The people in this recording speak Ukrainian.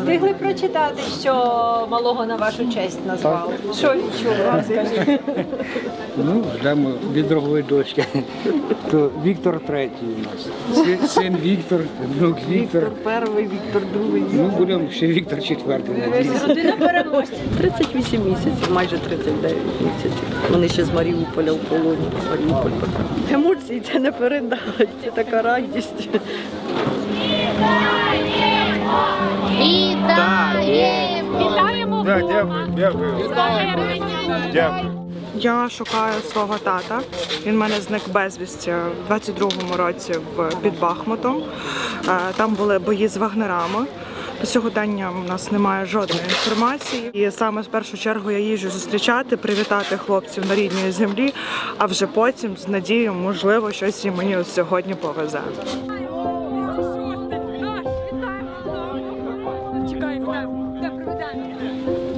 Встигли прочитати, що малого на вашу честь назвали. Що відчули? Розкажіть. Ну, ждемо від другої дочки. То Віктор третій у нас. Син, син Віктор, внук Віктор. Перший Віктор, другий. Ну, будемо ще Віктор четвертий. надіюсь. Родина переможців. 38 місяців, майже 39 місяців. Вони ще з Маріуполя в полоні. Маріуполь потрапили. Емоції це не передати, це така радість. Дякую, дякую. Я шукаю свого тата. Він в мене зник безвісті в 22-му році під Бахмутом. Е, Там були бої з вагнерами. По сьогодення у нас немає жодної інформації. І саме в першу чергу я їжджу зустрічати, привітати хлопців на рідній землі, а вже потім з надією, можливо, щось і мені сьогодні повезе. Да, круто.